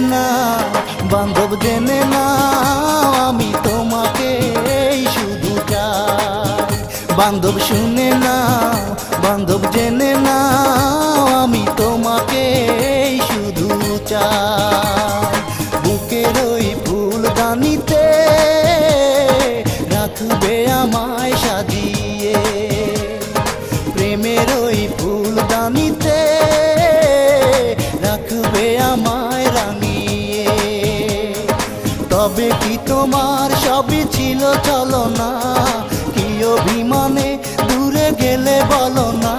না, বান্ধব জেনে না আমি তোমাকে শুধু চাই। বান্ধব শুনে না বান্ধব জেনে না আমি তোমাকে শুধু চাই। বুকের ওই ফুলদানিতে রাখবে আমায় সাজিয়ে। প্রেমের ওই ফুলদানিতে রাখবে তোমার সবই ছিল চলো না কি অভিমানে দূরে গেলে বলো না।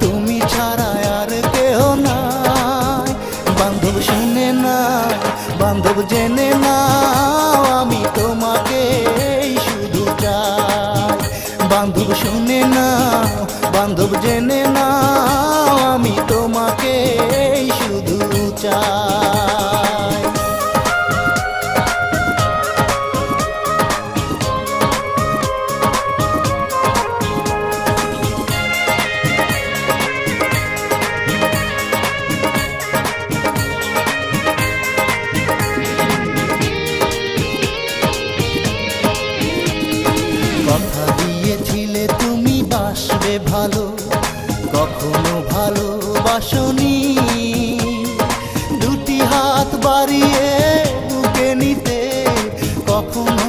তুমি ছাড়া আর কেহ নাই। বান্ধব শুনে না বান্ধব জেনে না আমি তোমাকে শুধু চাই। বান্ধব শুনে না বান্ধব জেনে না আমি তোমাকে শুধু চাই। দিয়েছিলে তুমি বাসবে ভালো কখনো ভালোবাসনি দুটি হাত বাড়িয়ে বুকে নিতে কখনো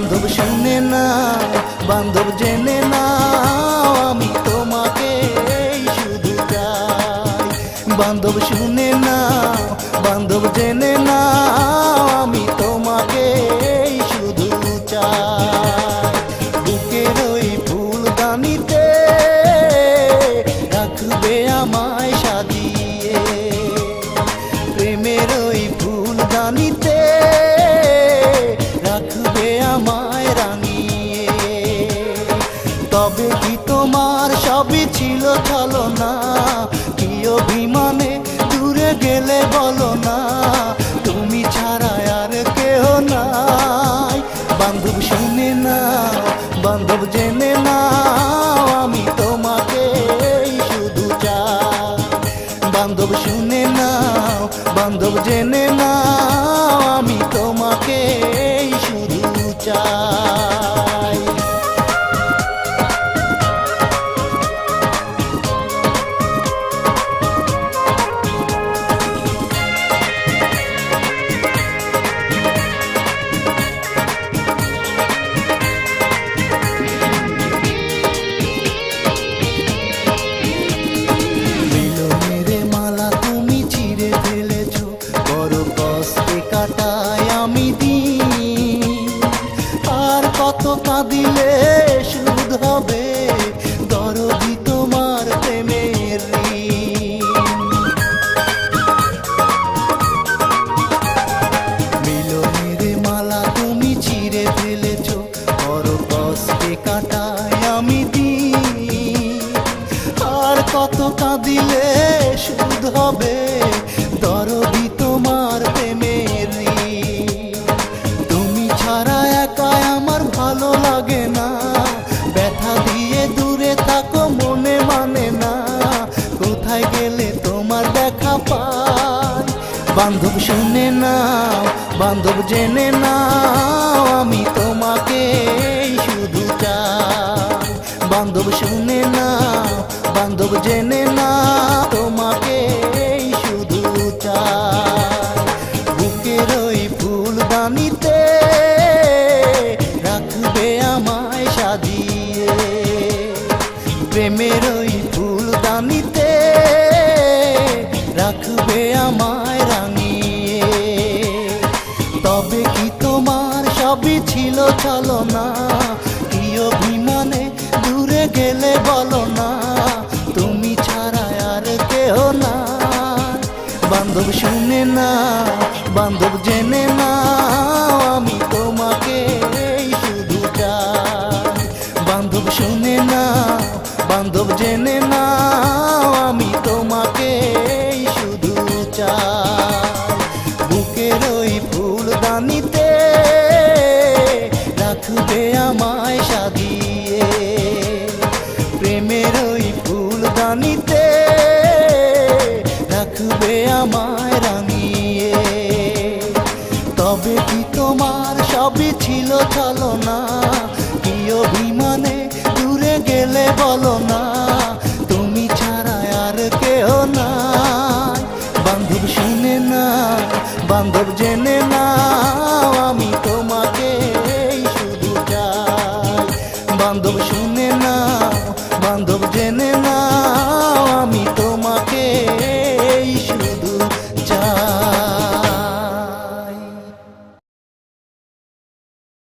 বান্ধব শুনে না বান্ধব জেনে না আমি তোমাকে শুধু চাই। বান্ধব শুনে না বান্ধব জেনে না আমি তোমাকে শুধু চাই। বুকের ওই ফুলদানিতে রাখবে আমায় সাজিয়ে। প্রেমের ওই ফুলদানিতে গেলে বলো না, তুমি ছাড়া আর কেহ নাই। বান্ধব শুনে না বান্ধব জেনে না আমি তোমাকে শুধু চাই। বান্ধব শুনে না বান্ধব জেনে না আমি তোমাকে কাটায় আমি দিন। আর কত কাঁদিলে সুদ হবে দরদি তোমার প্রেমের তুমি ছাড়া একা আমার ভালো লাগে না, ব্যথা দিয়ে দূরে থাকো, মনে মানে না। কোথায় গেলে তোমার দেখা পাই? বান্ধব শুনে না বান্ধব জেনে না ফুলদানিতে রাখবে আমায় সাজিয়ে। প্রেমের ওই ফুলদানিতে রাখবে আমায় রাঙিয়ে। তবে কি তোমার সবই ছিল চলো না কি অভিমানে দূরে গেলে বলো না? তুমি ছাড়া আর কেহ না। বান্ধব শুনে না বান্ধব জেনে না বলো না, তুমি ছাড়া আর কেউ না বান্ধব শুনে না বান্ধব জেনে না আমি তোমাকে শুধু চাই। বান্ধব শুনে না বান্ধব জেনে না আমি তোমাকে